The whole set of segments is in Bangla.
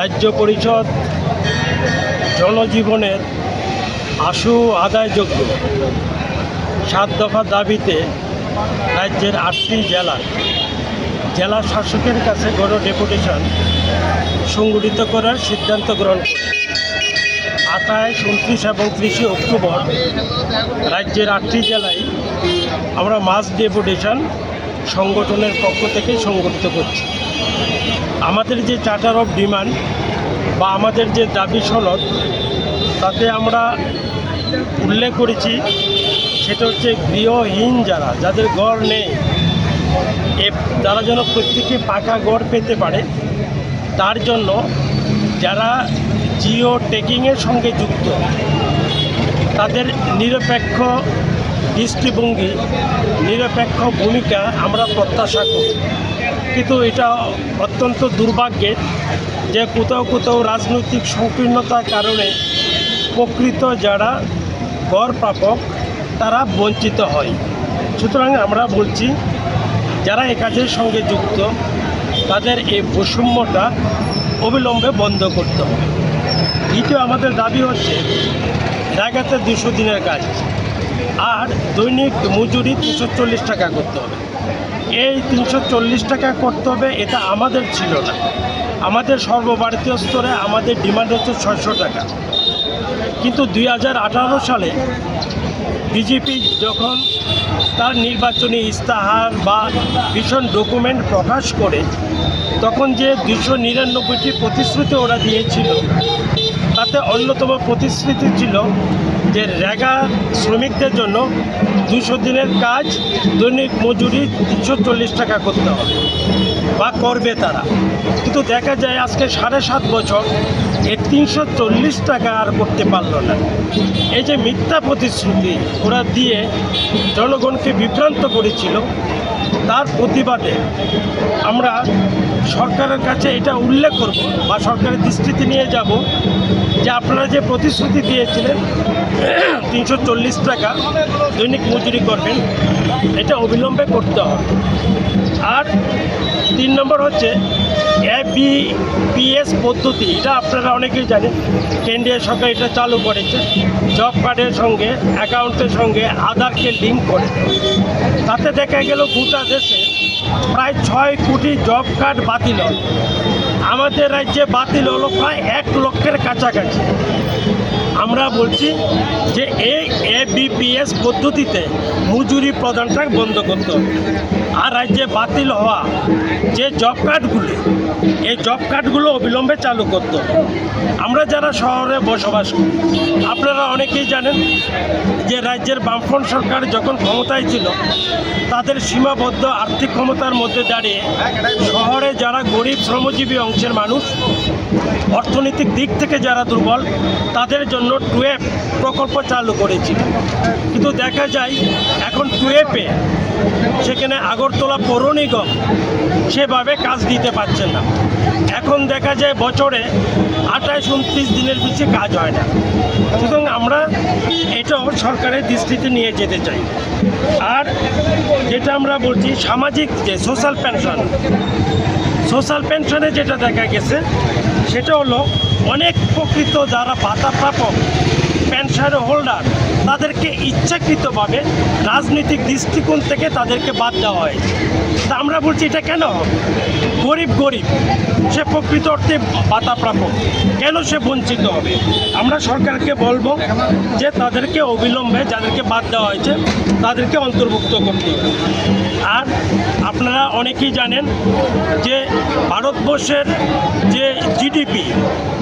রাজ্য পরিষদ জনজীবনের আশু আদায়যোগ্য সাত দফা দাবিতে রাজ্যের আটটি জেলা জেলা শাসকের কাছে গণ ডেপুটেশন সংগঠিত করার সিদ্ধান্ত গ্রহণ করে আঠাশ, উনত্রিশ এবং ত্রিশে অক্টোবর রাজ্যের আটটি জেলায় আমরা মাস ডেপুটেশন সংগঠনের পক্ষ থেকে সংগঠিত করছি। আমাদের যে চার্টার অফ ডিমান্ড বা আমাদের যে দাবি সনদ, তাতে আমরা উল্লেখ করেছি, সেটা হচ্ছে গৃহহীন যারা, যাদের গড় নেই, এ তারা যেন প্রত্যেকে পাকা গড় পেতে পারে, তার জন্য যারা জিও টেকিংয়ের সঙ্গে যুক্ত, তাদের নিরপেক্ষ দৃষ্টিভঙ্গি, নিরপেক্ষ ভূমিকা আমরা প্রত্যাশা করি। কিন্তু এটা অত্যন্ত দুর্ভাগ্যের যে কোথাও কোথাও রাজনৈতিক সংকীর্ণতার কারণে প্রকৃত যারা গড় প্রাপক তারা বঞ্চিত হয়। সুতরাং আমরা বলছি, যারা এ কাজের সঙ্গে যুক্ত, তাদের এই বৈষম্যটা অবিলম্বে বন্ধ করতে হবে। দ্বিতীয় আমাদের দাবি হচ্ছে জায়গাতে দুশো দিনের কাজ, আর দৈনিক মজুরি দুশো টাকা করতে হবে। এই তিনশো চল্লিশ টাকা করতে হবে, এটা আমাদের ছিল না। আমাদের সর্বভারতীয় স্তরে আমাদের ডিমান্ড হচ্ছে ছয়শো টাকা। কিন্তু দুই হাজার আঠারো সালে বিজেপি যখন তার নির্বাচনী ইস্তাহার বা ভীষণ ডকুমেন্ট প্রকাশ করে তখন যে দুশো নিরানব্বইটি প্রতিশ্রুতি ওরা দিয়েছিল, তাতে অন্যতম প্রতিশ্রুতি ছিল যে রেগা শ্রমিকদের জন্য দুশো দিনের কাজ, দৈনিক মজুরি তিনশো চল্লিশ টাকা করতে হবে, বা করবে তারা। কিন্তু দেখা যায় আজকে সাড়ে সাত বছর এ তিনশো চল্লিশ টাকা আর করতে পারল না। এই যে মিথ্যা প্রতিশ্রুতি ওরা দিয়ে জনগণকে বিভ্রান্ত করেছিল তার প্রতিবাদে আমরা সরকারের কাছে এটা উল্লেখ করব বা সরকারের দৃষ্টিতে নিয়ে যাব যে আপনারা যে প্রতিশ্রুতি দিয়েছিলেন তিনশো চল্লিশ টাকা দৈনিক মজুরি করবেন, এটা অবিলম্বে করতে হবে। আর তিন নম্বর হচ্ছে এবিপিএস পদ্ধতি, এটা আপনারা অনেকেই জানেন, কেন্দ্রীয় সরকার এটা চালু করেছে, জব কার্ডের সঙ্গে, অ্যাকাউন্টের সঙ্গে আধারকে লিঙ্ক করে। তাতে দেখা গেল গোটা দেশে প্রায় ছয় কোটি জব কার্ড বাতিল হল। আমাদের রাজ্যে বাতিল হলো প্রায় এক লক্ষের কাছাকাছি। আমরা বলছি যে এই এবিপিএস পদ্ধতিতে মজুরি প্রদানটা বন্ধ করতে হবে। আর রাজ্যে বাতিল হওয়া যে জব কার্ডগুলি, এই জব কার্ডগুলো অবিলম্বে চালু করতে হবে। আমরা যারা শহরে বসবাস করি, আপনারা অনেকেই জানেন যে রাজ্যের বামফ্রন্ট সরকার যখন ক্ষমতায় ছিল, তাদের সীমাবদ্ধ আর্থিক ক্ষমতার মধ্যে দাঁড়িয়ে শহরে যারা গরিব শ্রমজীবী অংশের মানুষ, অর্থনৈতিক দিক থেকে যারা দুর্বল, তাদের জন্য টুয়েপ প্রকল্প চালু করেছি। কিন্তু দেখা যায়, এখন টুয়েপে সেখানে আগরতলা পৌর নিগম সেভাবে কাজ দিতে পারছে না। এখন দেখা যায় বছরে আঠাশ, উনত্রিশ দিনের বেশি কাজ হয় না। সুতরাং আমরা এটাও সরকারের দৃষ্টিতে নিয়ে যেতে চাই। আর যেটা আমরা বলছি, সামাজিক যে সোশ্যাল পেনশন, সোশ্যাল পেনশনে যেটা দেখা গেছে, সেটা হলো অনেক প্রকৃত যারা ভাতা প্রাপক পেনশন হোল্ডার তাদেরকে ইচ্ছাকৃতভাবে রাজনৈতিক দৃষ্টিকোণ থেকে তাদেরকে বাদ দেওয়া হয়েছে। আমরা বলছি, এটা কেন? গরিব গরিব। সে প্রকৃত অর্থে ভাতা প্রাপক কেন সে বঞ্চিত হবে? আমরা সরকারকে বলব যে তাদেরকে অবিলম্বে, যাদেরকে বাদ দেওয়া হয়েছে, তাদেরকে অন্তর্ভুক্ত করতে হবে। আর আপনারা অনেকেই জানেন যে ভারতবর্ষের যে জিডিপি,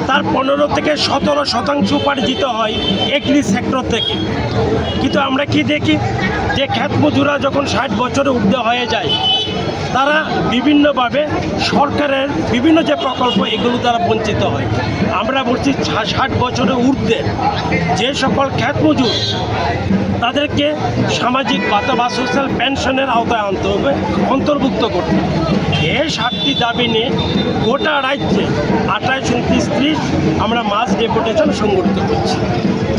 তার পনেরো থেকে সতেরো শতাংশ উপার্জিত হয় এগ্রি সেক্টর থেকে। কিন্তু আমরা কি দেখি? যে খ্যাত মজুরা যখন ষাট বছরে ঊর্ধ্বে হয়ে যায় তারা বিভিন্নভাবে সরকারের বিভিন্ন যে প্রকল্প, এগুলো তারা বঞ্চিত হয়। আমরা বলছি ষাট বছরের ঊর্ধ্বে যে সকল খ্যাত মজুর তাদেরকে সামাজিক ভাতা বা সোশ্যাল পেনশনের আওতায় আনতে হবে, অন্তর্ভুক্ত করতে এই সাতটি দাবি নিয়ে গোটা রাজ্যে আঠাশ, উনত্রিশ, ত্রিশ আমরা মাস ডেপুটেশন সংগঠিত করছি।